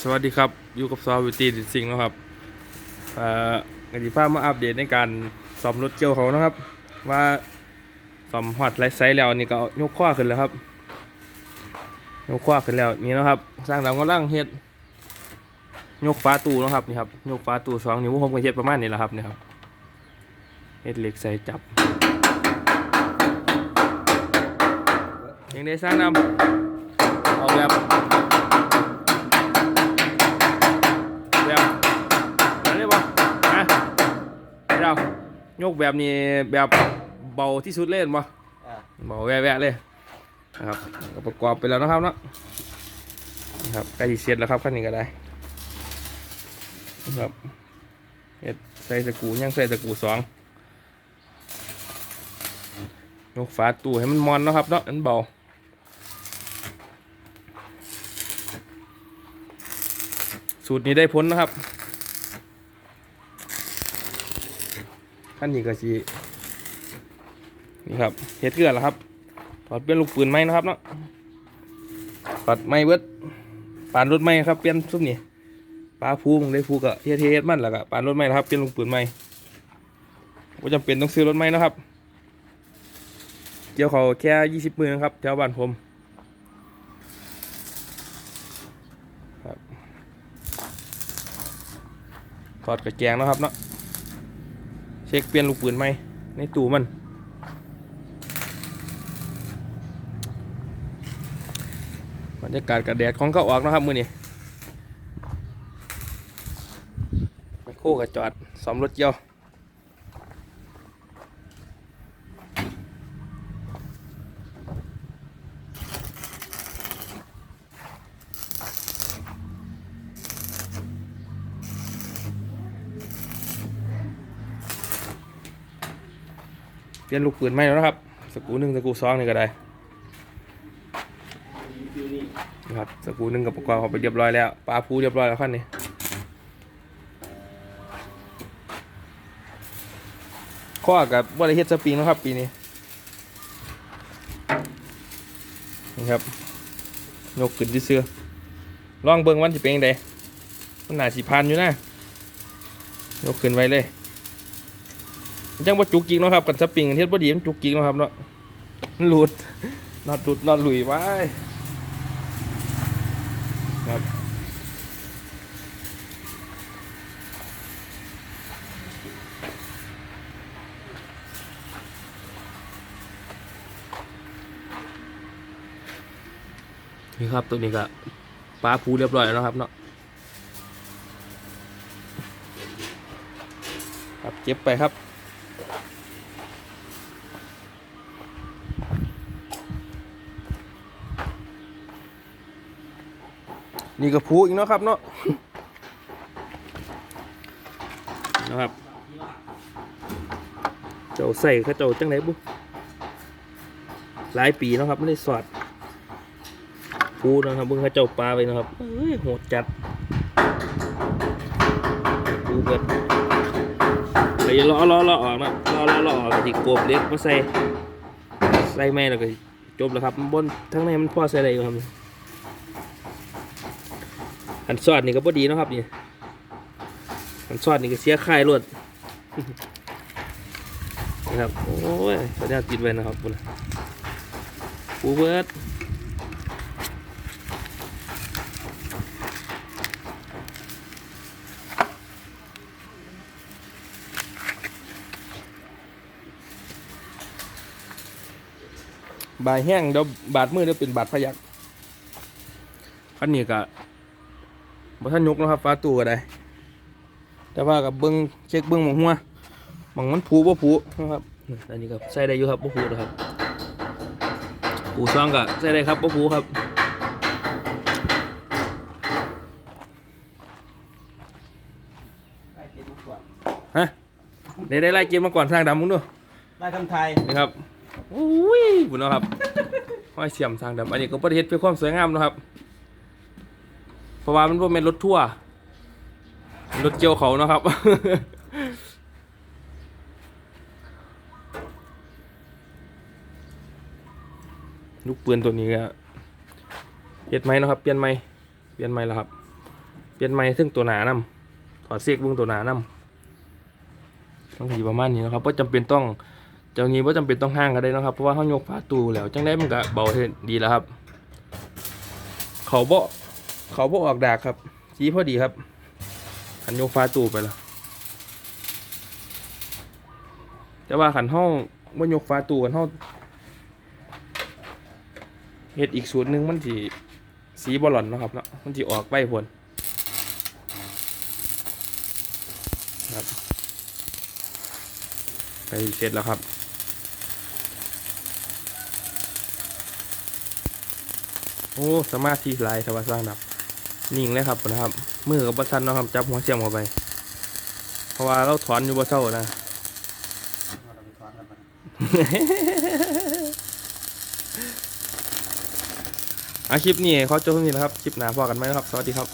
สวัสดีครับอยู่กับซอวิตีดิสิงห์นะครับเอ่อกันดีภาพมาอัปเดตในการซ่อมรถเกี่ยวเขานะครับ ว่าซ่อมฮอดไรไซส์แล้วนี่ก็ยกข้อขึ้นแล้วครับยกข้อขึ้นแล้วนี่นะครับสร้างดำกำลังเฮ็ดยกฟ้าตู้นะครับนี่ครับยกฟ้าตู้สองนิ้วผมก็เฮ็ดประมาณนี้แหละครับนี่ครับเฮ็ดเหล็กใส่จับยังได้สร้างดำออกแบบอะไรได้ปะฮะ เรายกแบบนี้แบบเบาที่สุดเล่นปะอ่าเบาแวะๆเลยนะครับก็ประกอบไปแล้วนะครับเนาะนะครับใกล้จะเสร็จแล้วครับขั้นนี้ก็ได้นะครับเฮ็ดใส่สกรูยังใส่สกรูสองยกฝาตู้ให้มันมอนเนาะครับเนาะอันเบาสูตรนี้ได้พ้นนะครับ ขั้นนี้ก็สีนี่ครับเฮ็ดเกลือแล้วครับถอดเปลี่ยนลูกปืนไหมนะครับเนาะถอดไม้เบิดปานรถไม้ครับเปลี่ยนซุปนี่ปลาพูมได้พูกับเฮ็ดเฮ็ดมันแล้วก็ปานรถไม้นะครับเปลี่ยนลูกปืนไหมว่าจำเป็นต้องซื้อรถไหมนะครับ เกี่ยวเขาแค่ยี่สิบมือนะครับแถวบ้านผมถอดกระแจงนะครับเนาะ เช็คเปลี่ยนลูกปืนไหมในตู้มัน บรรยากาศกับแดดของเขาออกนะครับมือนี้ไมโค้กับจอดสอมรถเกี่ยว เปลี่ยนลูกปืนไหมแล้วนะครับ สกูหนึ่งสกูสองนี่ก็ได้นะครับสกูหนึ่งกับประกอบเขาไปเรียบร้อยแล้วปลาพูเรียบร้อยแล้วขั้นนี้ข้อกับบริเฮ็ดสปริงนะครับ ปีนี้นี่ครับยกขึ้นที่เสื้อลองเบิ่งวันจะเป็นยังไงมันหนาสีพันอยู่นะยกขึ้นไว้เลย ยังว่าจุกจิกเนาะครับกันสปริงกันเฮ็ดบ่ดีมันจุกจิกเนาะครับเนาะมันหลุดน็อตหลุดน็อตหลุยไว้ครับนี่ครับตัวนี้ก็ปลาผูเรียบร้อยแล้วนะครับเนาะครับเก็บไปครับ นี่ก็ผูอีกเนาะครับเนาะนะครับ เจ้าใส่ข้าเจ้าจังไหนบุหลายปีนะครับไม่ได้สอดผูนะครับเบิ่งข้าเจ้าปลาไปนะครับเอ้ยโหดจัดผูเบิด เดี๋ยวล้อล้อล้อออกนะล้อล้อล้อออกที่กบเล็กมาใส่ใส่แม่แล้วก็จบแล้วครับบนทั้งในมันพอใส่ได้อยู่ครับอันซอดนี่ก็พอดีนะครับนี่อันซอดนี่ก็เสียค่ายรวดนะครับโอ้ยขออนุญาตติดไว้นะครับคุณปูเบิร์ด บายแห้งเดี๋ยวบาดมือเดี๋ยวเป็นบาดพยักขันนี้ก็บ่ท่านยกนะครับฟ้าตู้ก็ได้ แต่ว่ากับเบิ้งเช็คเบิ้งหมองหัวหมองมันผูบ่ผูนะครับนี่อันนี้ก็ใส่ได้อยู่ครับบ่ผูนะครับผูซองก็ใส่ได้ครับบ่ผูครับฮะได้ได้ไล่เกมมาก่อนสร้างดำมึงดูได้คำไทยนี่ครับ อุ้ยบุญเนาะครับห้อยเสียมสร้างดำอันนี้ก็ประเทศเพื่อความสวยงามเนาะครับ เพราะว่ามันเป็นรถทั่วร์รถเกี่ยวเขาเนาะครับลูกปืนตัวนี้ก็เปลี่ยนไหมนะครับ เปลี่ยนไหมเปลี่ยนไหมแล้วครับ เปลี่ยนไม้ซึ่งตัวหนานํถอดเสียกเบื้องตัวหนานํต้องสีประมาณนี้นะครับว่าะจำเป็นต้อง จ้านี้ว่าจำเป็นต้องห้างก็ได้นะครับเพราะว่าเขายกฝาตู้แล้วจังได้มันก็เบาเท่ดีแล้วครับ เขาบ่เขาบ่ออกดากครับสีพอดีครับขันยกฟ้าตู้ไปแล้วแต่ว่าขันห้องว่ายกฟ้าตู้กันห้องเฮ็ดอีกสูตรหนึ่งมันสีสีบอลลอนนะครับเนาะมันสีออกไปพนครับไปเสร็จแล้วครับ โอ้สมาธิหลายสวัสดิ์สร้างดับ นิ่งเลยครับนะครับ มือกับบัสันเนาะครับจับหัวเสียมเข้าไป เพราะว่าเราถอนอยู่บ่เศร้านะอาคลิปนี้เขาจบที่นี้นะครับ คลิปหน้าพอกันไหมนะครับ สวัสดีครับ